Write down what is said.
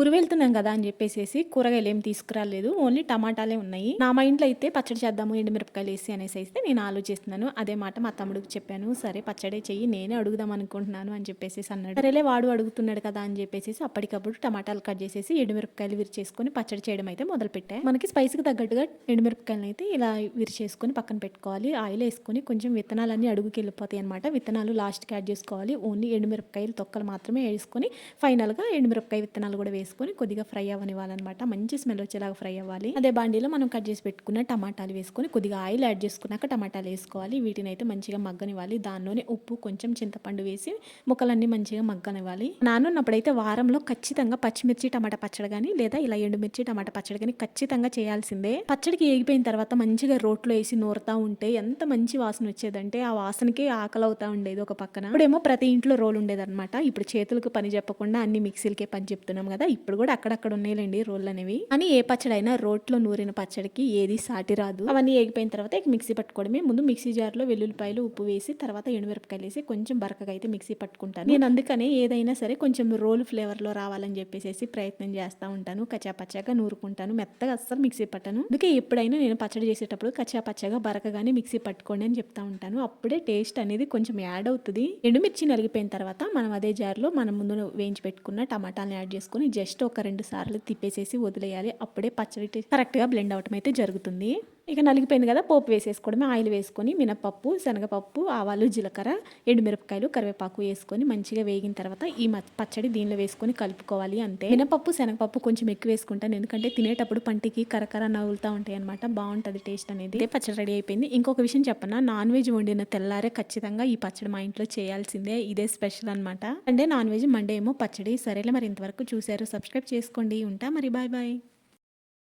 ఊరు వెళ్తున్నాం కదా అని చెప్పేసి కూరగాయలు ఏం తీసుకురాలేదు ఓన్లీ టమాటాలే ఉన్నాయి. నా ఇంట్లో అయితే పచ్చడి చేద్దాము ఎండుమిరపకాయలు వేసి అనేసి అయితే నేను ఆలోచిస్తున్నాను. అదే మాట మా తమ్ముడికి చెప్పాను సరే పచ్చడి చెయ్యి నేనే అడుగుదాం అనుకుంటున్నాను అని చెప్పేసి అన్నాడు. సరేలే వాడు అడుగుతున్నాడు కదా అని చెప్పేసి అప్పటికప్పుడు టమాటాలు కట్ చేసేసి ఎండుమిరపకాయలు విరిచేసుకొని పచ్చడి చేయడం అయితే మొదలు పెట్టాయి మనకి స్పైస్కి తగ్గట్టుగా ఎండుమిరపకాయలు అయితే ఇలా విరిచేసుకొని పక్కన పెట్టుకోవాలి. ఆయిల్ వేసుకొని కొంచెం విత్తనాలన్నీ అడుగుకి వెళ్ళిపోతాయి అనమాట విత్తనాలు లాస్ట్కి యాడ్ చేసుకోవాలి. ఓన్లీ ఎండుమిరపకాయలు తొక్కలు మాత్రమే వేసుకొని ఫైనల్గా ఎండుమిరపకాయ విత్తనాలు కూడా వేసుకొని కొద్దిగా ఫ్రై అవ్వనివ్వాలన్నమాట మంచి స్మెల్ వచ్చేలాగా ఫ్రై అవ్వాలి. అదే బాండీలో మనం కట్ చేసి పెట్టుకున్న టమాటాలు వేసుకొని కొద్దిగా ఆయిల్ యాడ్ చేసుకున్నాక టమాటాలు వేసుకోవాలి. వీటిని అయితే మంచిగా మగ్గనివ్వాలి. దానిలోనే ఉప్పు కొంచెం చింతపండు వేసి ముక్కలన్నీ మంచిగా మగ్గనివ్వాలి. నానున్నప్పుడైతే వారంలో ఖచ్చితంగా పచ్చిమిర్చి టమాటా పచ్చడి కానీ లేదా ఇలా ఎండుమిర్చి టమాటా పచ్చడి కానీ ఖచ్చితంగా చేయాల్సిందే. పచ్చడికి ఏగిపోయిన తర్వాత మంచిగా రోట్లో వేసి నూరుతా ఉంటే ఎంత మంచి వాసన వచ్చేదంటే ఆ వాసనకి ఆకలి అవుతా ఉండేది ఒక పక్కన. ఇప్పుడేమో ప్రతి ఇంట్లో రోల్ ఉండేదన్నమాట. ఇప్పుడు చేతులకు పని చెప్పకుండా అన్ని మిక్సీలకే పని చెప్తున్నాం కదా. ఇప్పుడు కూడా అక్కడక్కడ ఉన్నాయిలేండి రోళ్ళు అనేవి అని ఏ పచ్చడి అయినా రోట్లో నూరిన పచ్చడికి ఏది సాటి రాదు. అవన్నీ ఏగిపోయిన తర్వాత ఇక మిక్సీ పట్టుకోవడమే. ముందు మిక్సీ జార్లో వెల్లుల్లిపాయలు ఉప్పు వేసి తర్వాత ఎండుమిరపకాయలు వేసి కొంచెం బరకగా అయితే మిక్సీ పట్టుకుంటాను. నేను అందుకనే ఏదైనా సరే కొంచెం రోల్ ఫ్లేవర్లో రావాలని చెప్పేసి ప్రయత్నం చేస్తూ ఉంటాను. కచ్చా పచ్చాగా నూరుకుంటాను. మెత్తగా అస్సలు మిక్సీ పట్టను. అందుకే ఎప్పుడైనా నేను పచ్చడి చేసేటప్పుడు కచ్చా పచ్చగా బరకగానే మిక్సీ పట్టుకోండి అని చెప్తా ఉంటాను. అప్పుడే టేస్ట్ అనేది కొంచెం యాడ్ అవుతుంది. ఎండుమిర్చి నలిగిపోయిన తర్వాత మనం అదే జార్లో మనం ముందు వేయించి పెట్టుకున్న టమాటాలను యాడ్ చేసుకొని జస్ట్ ఒక రెండు సార్లు తిప్పేసేసి వదిలేయాలి. అప్పుడే పచ్చడి కరెక్ట్గా బ్లెండ్ అవటం అయితే జరుగుతుంది. ఇక నలిగిపోయింది కదా పోపు వేసేసుకోవడమే ఆయిల్ వేసుకొని మినపప్పు శనగపప్పు ఆవాలు జీలకర్ర ఎండుమిరపకాయలు కరివేపాకు వేసుకొని మంచిగా వేగిన తర్వాత ఈ పచ్చడి దీనిలో వేసుకొని కలుపుకోవాలి అంతే మినపప్పు శనగపప్పు కొంచెం ఎక్కువ వేసుకుంటాను. ఎందుకంటే తినేటప్పుడు పంటికి కరకర నవ్వులుతూ ఉంటాయి అనమాట బాగుంటుంది టేస్ట్ అనేది. పచ్చడి రెడీ అయిపోయింది. ఇంకొక విషయం చెప్పనా నాన్ వెజ్ వండిన తెల్లారే ఖచ్చితంగా ఈ పచ్చడి మా ఇంట్లో చేయాల్సిందే ఇదే స్పెషల్ అనమాట అంటే నాన్ వెజ్ మండే ఏమో పచ్చడి. సరేలే మరి ఇంతవరకు చూసారు సబ్స్క్రైబ్ చేసుకోండి. ఉంటా మరి బాయ్ బాయ్.